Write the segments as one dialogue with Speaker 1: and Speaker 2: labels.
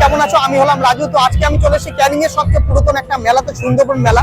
Speaker 1: কেমন আছো? আমি হলাম রাজু। তো আজকে আমি চলে এসেছি ক্যানিং এর সবচেয়ে পুরাতন একটা মেলা তো সুন্দরবন মেলা।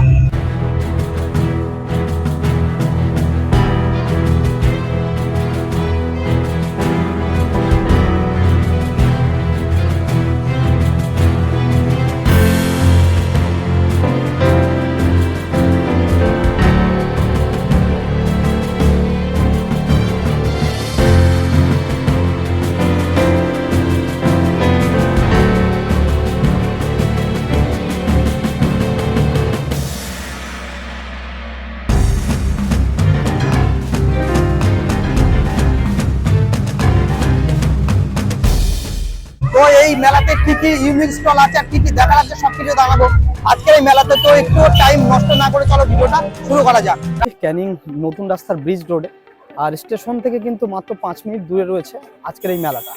Speaker 1: মেলাতে কি কি ইউনিক স্টল আছে আর কি কি দেখার আছে সবকিছু জানাব। আজকের এই মেলাতে তো একটু টাইম নষ্ট না করে চলো ভিডিওটা শুরু করা যাক। ক্যানিং নতুন রাস্তার ব্রিজ রোডে আর স্টেশন থেকে কিন্তু মাত্র পাঁচ মিনিট দূরে রয়েছে আজকের এই মেলাটা।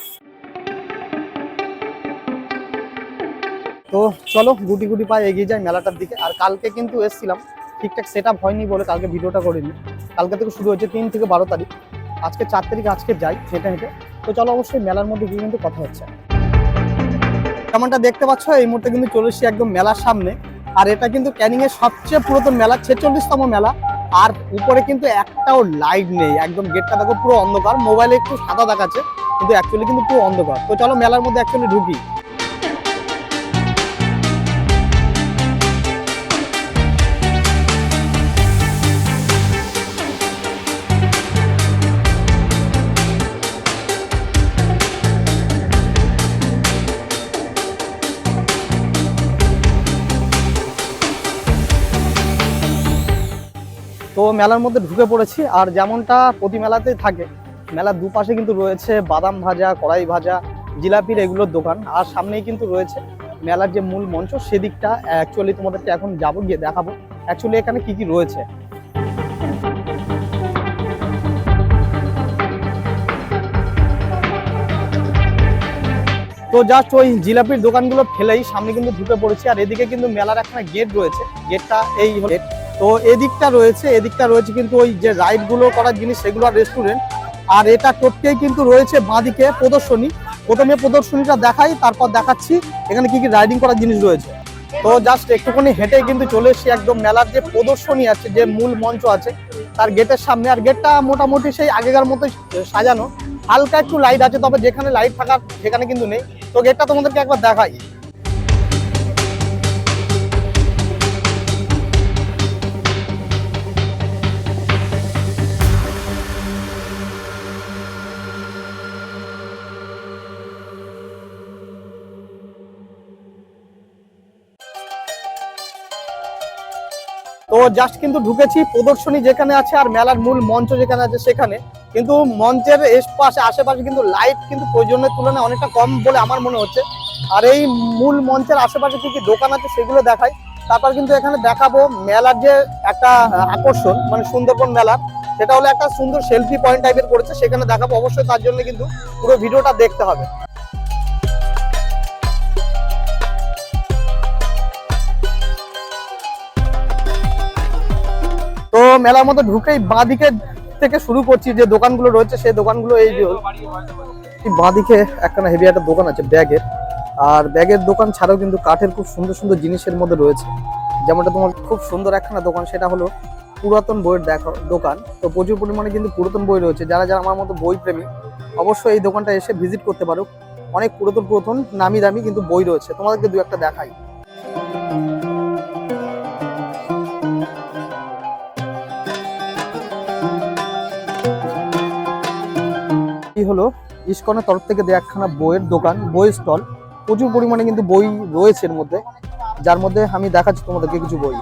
Speaker 1: তো চলো গুটি গুটি পায়ে এগিয়ে যাই মেলাটার দিকে। আর কালকে কিন্তু এসেছিলাম। ঠিকঠাক সেট আপ হয়নি বলে কালকে ভিডিওটা করিনি। কালকে থেকে শুরু হয়েছে তিন থেকে বারো তারিখ। আজকে চার তারিখ আজকে যাই হেঁটে হেঁটে। তো চলো অবশ্যই মেলার মধ্যে গিয়ে কিন্তু কথা হচ্ছে। যেমনটা দেখতে পাচ্ছ, এই মুহূর্তে কিন্তু চলে এসেছি একদম মেলার সামনে। আর এটা কিন্তু ক্যানিং এর সবচেয়ে পুরাতন মেলা, ছেচল্লিশতম মেলা। আর উপরে কিন্তু একটাও লাইট নেই, একদম গেটটা দেখো পুরো অন্ধকার। মোবাইলে একটু সাদা দেখাচ্ছে, কিন্তু অ্যাকচুয়ালি কিন্তু পুরো অন্ধকার। তো চলো মেলার মধ্যে অ্যাকচুয়ালি ঢুকি। তো মেলার মধ্যে ঢুকে পড়েছি আর যেমনটা প্রতি মেলাতেই থাকে, মেলার দুপাশে কিন্তু রয়েছে বাদাম ভাজা, কড়াই ভাজা, জিলাপির এগুলোর দোকান আর সামনেই কিন্তু রয়েছে মেলার যে মূল মঞ্চ, সেদিকটা অ্যাকচুয়ালি তোমাদেরকে এখন যাব গিয়ে দেখাবো। অ্যাকচুয়ালি এখানে কি কি রয়েছে? তো জাস্ট ওই জিলাপির দোকানগুলো ফেলেই সামনে কিন্তু ঢুকে পড়েছি আর এদিকে কিন্তু মেলার একটা গেট রয়েছে, গেটটা এই গেট তো এদিকটা রয়েছে এদিকটা রয়েছে কিন্তু ওই যে রাইডগুলো করার জিনিস সেগুলো আর রেস্টুরেন্ট আর এটা টোটকেই কিন্তু রয়েছে বাঁদিকে প্রদর্শনী। প্রথমে প্রদর্শনীটা দেখাই, তারপর দেখাচ্ছি এখানে কি কি রাইডিং করার জিনিস রয়েছে। তো জাস্ট একটুখানি হেঁটে কিন্তু চলে এসেছি, একদম মেলার যে প্রদর্শনী আছে, যে মূল মঞ্চ আছে, তার গেটের সামনে। আর গেটটা মোটামুটি সেই আগেকার মতো সাজানো। হালকা একটু লাইট আছে, তবে যেখানে লাইট থাকার, সেখানে কিন্তু নেই। তো গেটটা তোমাদেরকে একবার দেখাই। তো জাস্ট কিন্তু ঢুকেছি প্রদর্শনী যেখানে আছে আর মেলার মূল মঞ্চ যেখানে আছে সেখানে। কিন্তু মঞ্চের পাশে, আশেপাশে কিন্তু লাইট কিন্তু প্রয়োজনের তুলনায় অনেকটা কম বলে আমার মনে হচ্ছে। আর এই মূল মঞ্চের আশেপাশে কি কি দোকান আছে সেগুলো দেখাই। তারপর কিন্তু এখানে দেখাবো মেলার যে একটা আকর্ষণ মানে সুন্দরবন মেলা। সেটা হলো একটা সুন্দর সেলফি পয়েন্ট টাইপের করেছে। সেখানে দেখাবো অবশ্যই, তার জন্য কিন্তু পুরো ভিডিওটা দেখতে হবে। মেলার মধ্যে ঢুকেই বাঁদিকে থেকে শুরু করছি যে দোকানগুলো রয়েছে, সেই দোকানগুলো এই যে বাঁদিকে একখানা হেভি একটা দোকান আছে ব্যাগের। আর ব্যাগের দোকান ছাড়াও কিন্তু কাঠের খুব সুন্দর সুন্দর জিনিসের মধ্যে রয়েছে। যেমনটা তোমার খুব সুন্দর একখানা দোকান, সেটা হলো পুরাতন বইয়ের দেখো, দোকান। তো প্রচুর পরিমাণে কিন্তু পুরাতন বই রয়েছে। যারা যারা আমার মতো বই প্রেমী অবশ্যই এই দোকানটা এসে ভিজিট করতে পারো। অনেক পুরাতন পুরাতন নামি দামি কিন্তু বই রয়েছে। তোমাদেরকে দু একটা দেখাই। এই হলো ইস্কনের তরফ থেকে দেয়া একখানা বইয়ের দোকান, বই স্টল। প্রচুর পরিমাণে কিন্তু বই রয়েছে এর মধ্যে, যার মধ্যে আমি দেখাচ্ছি তোমাদেরকে কিছু বই।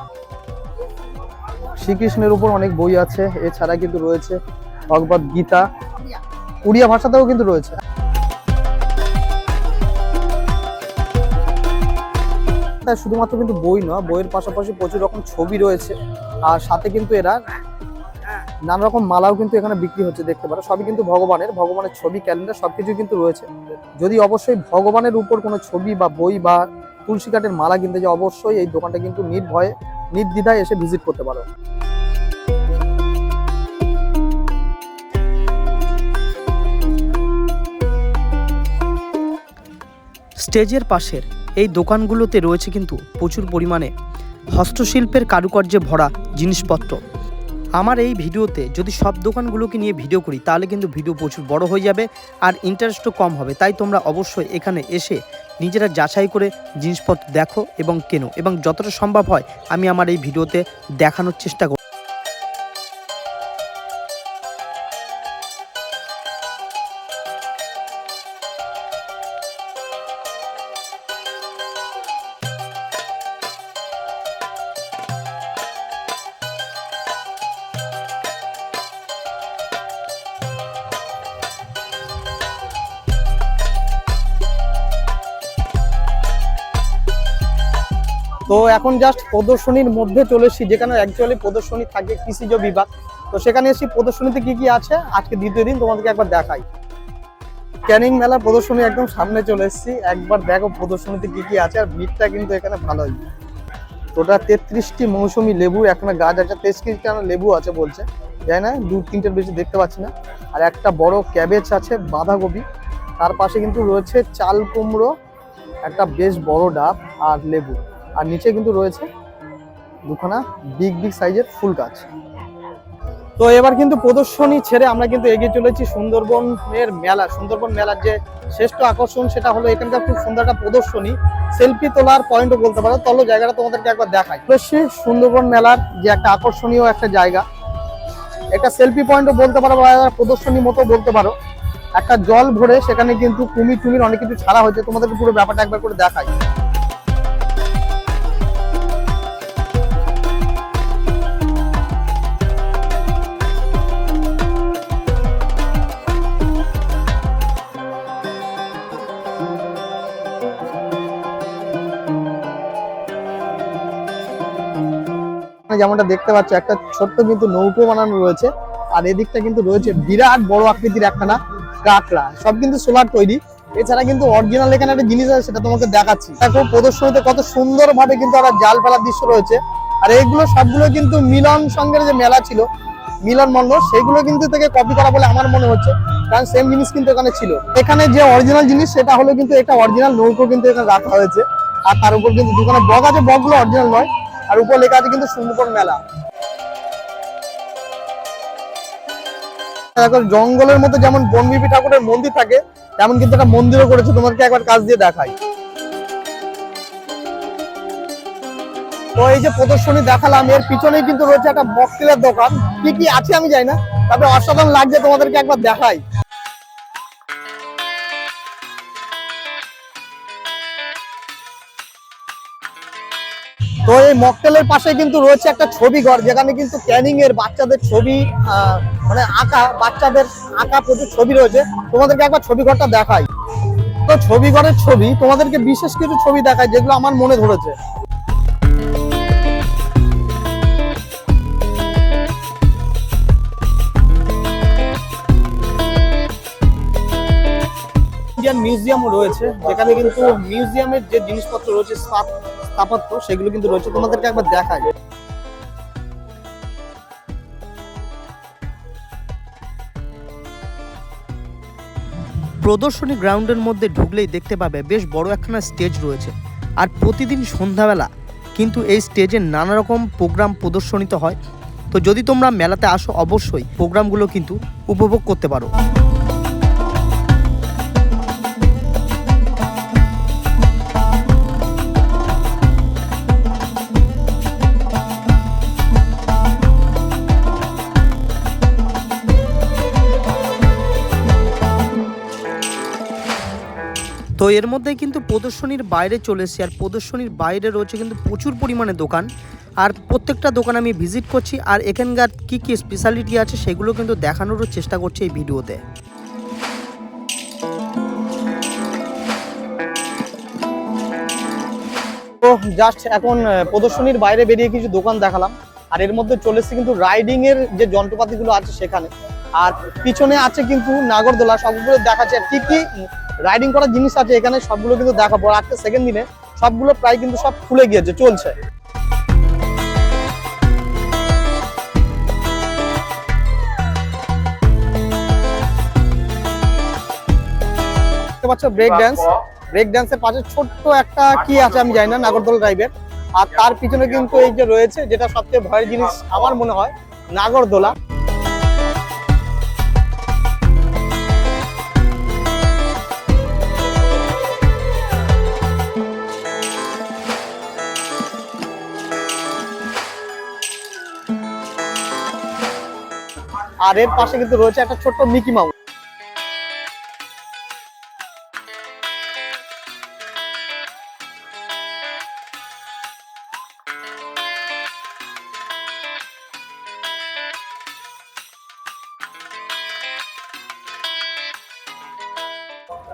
Speaker 1: শ্রীকৃষ্ণের উপর অনেক বই আছে, এছাড়া কিন্তু রয়েছে ভগবত গীতা, উড়িয়া ভাষাতেও কিন্তু রয়েছে। শুধুমাত্র কিন্তু বই নয়, বইয়ের পাশাপাশি প্রচুর রকম ছবি রয়েছে, আর সাথে কিন্তু এরা নানা রকম মালাও কিন্তু এখানে বিক্রি হচ্ছে, দেখতে পারো। সবই কিন্তু ভগবানের ভগবানের ছবি, ক্যালেন্ডার সবকিছু কিন্তু রয়েছে। যদি অবশ্যই ভগবানের উপর কোনো ছবি বা বই বা তুলসী কাঠের মালা কিনতে যে অবশ্যই এই দোকানটা কিন্তু নির্ভয়ে, নির্দ্বিধায় এসে ভিজিট করতে পারো।
Speaker 2: স্টেজের পাশের এই দোকানগুলোতে রয়েছে কিন্তু প্রচুর পরিমাণে হস্তশিল্পের কারুকার্যে ভরা জিনিসপত্র। আমার এই ভিডিওতে যদি সব দোকানগুলোকে নিয়ে ভিডিও করি, তাহলে কিন্তু ভিডিও প্রচুর বড় হয়ে যাবে আর ইন্টারেস্টও কম হবে। তাই তোমরা অবশ্যই এখানে এসে নিজেরা যাচাই করে জিনিসপত্র দেখো এবং কেনো। এবং যতটা সম্ভব হয় আমি আমার এই ভিডিওতে দেখানোর চেষ্টা করি
Speaker 1: তো এখন জাস্ট প্রদর্শনীর মধ্যে চলে এসেছি, যেখানে অ্যাকচুয়ালি প্রদর্শনী থাকে কৃষিজ বিভাগ। তো সেখানে এসে প্রদর্শনীতে কি কি আছে? আজকে দ্বিতীয় দিন তোমাদেরকে একবার দেখাই। ক্যানিং মেলা প্রদর্শনী একদম সামনে চলে এসেছি। একবার দেখো প্রদর্শনীতে কি কি আছে, আর ভিড়টা কিন্তু এখানে ভালোই। তোটা তেত্রিশটি মৌসুমি লেবু, এখানে গাছ আছে তেত্রিশটি লেবু আছে বলছে। যাই না, দু তিনটের বেশি দেখতে পাচ্ছি না। আর একটা বড় ক্যাবেজ আছে, বাঁধাকপি। তার পাশে কিন্তু রয়েছে চাল কুমড়ো, একটা বেশ বড় ডাব আর লেবু। আর নিচে কিন্তু রয়েছে দুখানা বিগ বিগ সাইজের ফুল গাছ। তো এবার কিন্তু প্রদর্শনী ছেড়ে আমরা কিন্তু এগিয়ে চলেছি সুন্দরবনের মেলা। সুন্দরবন মেলার যে শ্রেষ্ঠ আকর্ষণ, সেটা হলো এখানকার খুব সুন্দর একটা প্রদর্শনী। সেলফি তোলার পয়েন্টও বলতে পারো। তলো জায়গাটা তোমাদেরকে একবার দেখাই। অবশ্যই সুন্দরবন মেলার যে একটা আকর্ষণীয় একটা জায়গা। একটা সেলফি পয়েন্টও বলতে পারো বা প্রদর্শনী মতো বলতে পারো। একটা জল ভরে সেখানে কিন্তু কুমির টুমির অনেক কিছু ছাড়া হয়েছে। তোমাদেরকে পুরো ব্যাপারটা একবার করে দেখাই। যেমনটা দেখতে পাচ্ছ, একটা ছোট্ট কিন্তু নৌকো বানানো রয়েছে। আর এদিকটা কিন্তু রয়েছে বিরাট বড় আকৃতির একখানা কাঁকড়া। সব কিন্তু সোলার তৈরি। এছাড়া কিন্তু অরিজিনাল এখানে একটা জিনিস আছে, সেটা তোমাকে দেখাচ্ছি। দেখো, প্রদর্শনীতে কত সুন্দর ভাবে কিন্তু একটা জাল ফেলার দৃশ্য রয়েছে। আর এইগুলো সবগুলো কিন্তু মিলন সঙ্গের যে মেলা ছিল, মিলন মন্ডল সেগুলো কিন্তু থেকে কপি করা বলে আমার মনে হচ্ছে। কারণ সেম জিনিস কিন্তু এখানে ছিল। এখানে যে অরিজিনাল জিনিস, সেটা হলো কিন্তু একটা অরিজিনাল নৌকো কিন্তু এখানে রাখা হয়েছে। আর তার উপর কিন্তু দুখানে বগ আছে, বগগুলো অরিজিনাল নয়। আর উপর লেখা আছে কিন্তু সুন্দরবন মেলা। জঙ্গলের মধ্যে যেমন বনবিবি ঠাকুরের মন্দির থাকে, তেমন কিন্তু একটা মন্দিরও করেছে তোমাকে একবার কাজ দিয়ে দেখাই। তো এই যে প্রদর্শনী দেখালাম, এর পিছনেই কিন্তু রয়েছে একটা মকটেলের দোকান। কি কি আছে আমি জানি না, তবে অসাধারণ লাগছে তোমাদেরকে একবার দেখাই। এই মকটেলের পাশে কিন্তু রয়েছে একটা ছবি ঘর, যেখানে কিন্তু ক্যানিং এর বাচ্চাদের ছবি মানে আঁকা, বাচ্চাদের আঁকা প্রচুর ছবি রয়েছে। তোমাদেরকে একবার ছবি ঘরটা দেখাই। তো ছবি ঘরের ছবি, তোমাদেরকে বিশেষ কিছু ছবি দেখায় যেগুলো আমার মনে ধরেছে। মিউজিয়ামও রয়েছে, যেখানে কিন্তু মিউজিয়ামের যে জিনিসপত্র রয়েছে, স্থাপ- স্থাপত্য, সেগুলো কিন্তু রয়েছে। তোমাদেরকে একবার দেখায়
Speaker 2: প্রদর্শনী গ্রাউন্ডের মধ্যে ঢুকলেই দেখতে পাবে বেশ বড় একখানা স্টেজ রয়েছে। আর প্রতিদিন সন্ধ্যাবেলা কিন্তু এই স্টেজে নানা রকম প্রোগ্রাম প্রদর্শনিত হয়। তো যদি তোমরা মেলাতে আসো, অবশ্যই প্রোগ্রামগুলো কিন্তু উপভোগ করতে পারো। তো এর মধ্যে কিন্তু প্রদর্শনীর বাইরে চলে এসেছি। আর প্রদর্শনীর বাইরে রয়েছে কিন্তু প্রচুর পরিমাণে দোকান। আর প্রত্যেকটা দোকান আমি ভিজিট করছি। আর এখানকার কি কি স্পেশালিটি আছে সেগুলো কিন্তু দেখানোরও চেষ্টা করছি এই ভিডিওতে।
Speaker 1: তো জাস্ট এখন প্রদর্শনীর বাইরে বেরিয়ে কিছু দোকান দেখালাম। আর এর মধ্যে চলে এসেছে কিন্তু রাইডিং এর যে যন্ত্রপাতিগুলো আছে সেখানে। আর পিছনে আছে কিন্তু নাগরদোলা সবগুলো দেখাচ্ছে। আর কি কি রাইডিং করার জিনিস আছে এখানে সবগুলো কিন্তু দেখাবো। আজকে সেকেন্ড দিনে সবগুলো প্রায় কিন্তু সব খুলে গিয়েছে চলছে। দেখতে পাচ্ছ ব্রেক ড্যান্স ব্রেক ড্যান্সের পাশে ছোট্ট একটা কি আছে আমি জানি না নাগরদোল টাইপের আর তার পিছনে কিন্তু এই যে রয়েছে যেটা সবচেয়ে ভয়ের জিনিস আমার মনে হয় নাগরদোলা। আর এর পাশে কিন্তু রয়েছে একটা ছোট্ট মিকি মাউস।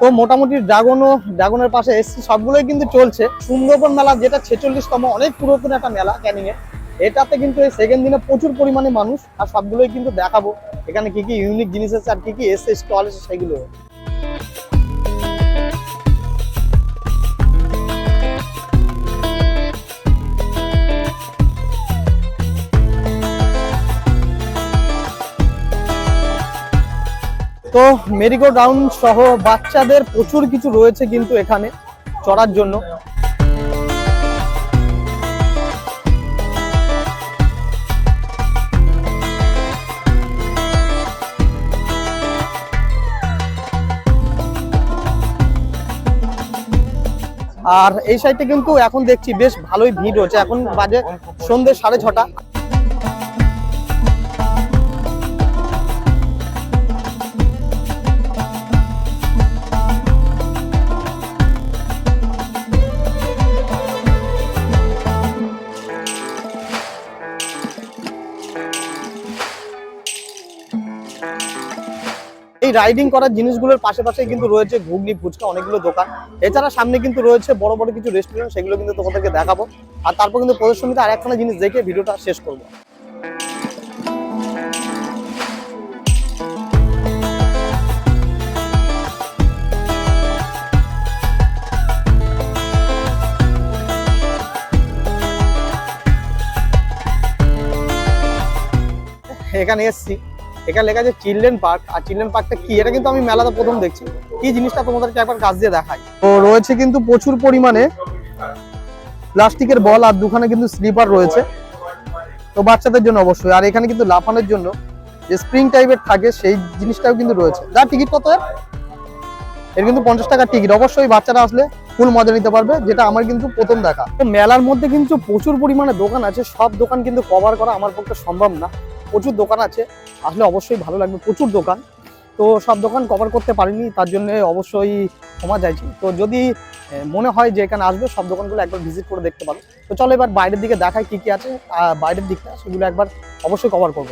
Speaker 1: তো মোটামুটি ড্রাগনও ড্রাগনের পাশে এসছি। সবগুলোই কিন্তু চলছে। সুন্দরবন মেলা, যেটা ছেচল্লিশতম, অনেক পুরাতন একটা মেলা, ক্যানিং এ। এটাতে কিন্তু এই সেকেন্ড দিনে প্রচুর পরিমাণে মানুষ, আর সবগুলোই কিন্তু দেখাবো। এখানে কি কি ইউনিক জিনিস আছে, আর কি কি এসে স্টল আছে সেগুলো। তো মেরিগো ডাউন সহ বাচ্চাদের প্রচুর কিছু রয়েছে কিন্তু এখানে চড়ার জন্য। আর এই সাইডে কিন্তু এখন দেখছি বেশ ভালোই ভিড় হচ্ছে এখন বাজে সন্ধ্যে সাড়ে ছটা। এই রাইডিং করার জিনিসগুলোর পাশাপাশি কিন্তু রয়েছে ঘুগনি, ফুচকা, অনেকগুলো দোকান। এছাড়া সামনে কিন্তু রয়েছে বড় বড় কিছু রেস্টুরেন্ট সেগুলো কিন্তু তোমাদেরকে দেখাবো। আর তারপর কিন্তু প্রদর্শনীতে আর একখানা জিনিস দেখে ভিডিওটা শেষ করব। এখানে এসছি। এখানে লেখা আছে চিলড্রেন পার্ক। আর চিলড্রেন পার্কটা কি? এটা কিন্তু আমি মেলাতে প্রথম দেখছি। কি জিনিসটা তোমাদেরকে একবার কাজ দিয়ে দেখাই? তো রয়েছে কিন্তু প্রচুর পরিমাণে প্লাস্টিকের বল আর দুখানে কিন্তু স্লিপার রয়েছে। তো বাচ্চাদের জন্য অবশ্যই। আর এখানে কিন্তু লাফানোর জন্য যে স্প্রিং টাইপের থাকে সেই জিনিসটাও কিন্তু রয়েছে। যার টিকিট কত এর? এর কিন্তু পঞ্চাশ টাকার টিকিট অবশ্যই বাচ্চারা আসলে ফুল মজা নিতে পারবে যেটা আমার কিন্তু প্রথম দেখা। তো মেলার মধ্যে কিন্তু প্রচুর পরিমাণে দোকান আছে। সব দোকান কিন্তু কভার করা আমার পক্ষে সম্ভব না। প্রচুর দোকান আছে, আসলে অবশ্যই ভালো লাগবে, প্রচুর দোকান। তো সব দোকান কভার করতে পারিনি, তার জন্য অবশ্যই ক্ষমা চাইছি। তো যদি মনে হয় যে এখানে আসবে, সব দোকানগুলো একবার ভিজিট করে দেখতে পারো। তো চলো এবার বাইরের দিকে দেখায় কি কি আছে বাইরের দিকটা সেগুলো একবার অবশ্যই কভার করব।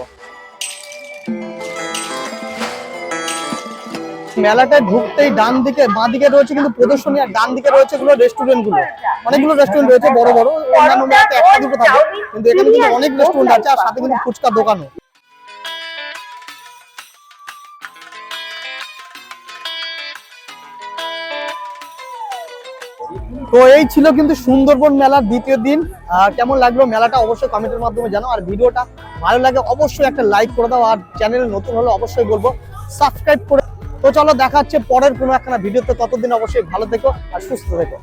Speaker 1: মেলাটায় ঢুকতেই ডান দিকে, বাঁ দিকে রয়েছে কিন্তু প্রদর্শনী আর ডান দিকে রয়েছে গুলো রেস্টুরেন্টগুলো। অনেকগুলো রেস্টুরেন্ট রয়েছে, বড় বড়। অন্যান্য মেলাতে একটা দুটো থাকে। কিন্তু এখানে কিন্তু অনেক রেস্টুরেন্ট আছে আর সাথে কিন্তু ফুচকার দোকানও। তো এই ছিল কিন্তু সুন্দরবন মেলার দ্বিতীয় দিন। কেমন লাগল মেলাটা অবশ্যই কমেন্টের মাধ্যমে জানাও। আর ভিডিওটা ভালো লাগে অবশ্যই একটা লাইক করে দাও। আর চ্যানেল নতুন হলে অবশ্যই বলব সাবস্ক্রাইব করে তো চলো দেখা হচ্ছে পরের কোনো একখানা ভিডিওতে ততদিন অবশ্যই ভালো থেকো আর সুস্থ থেকো।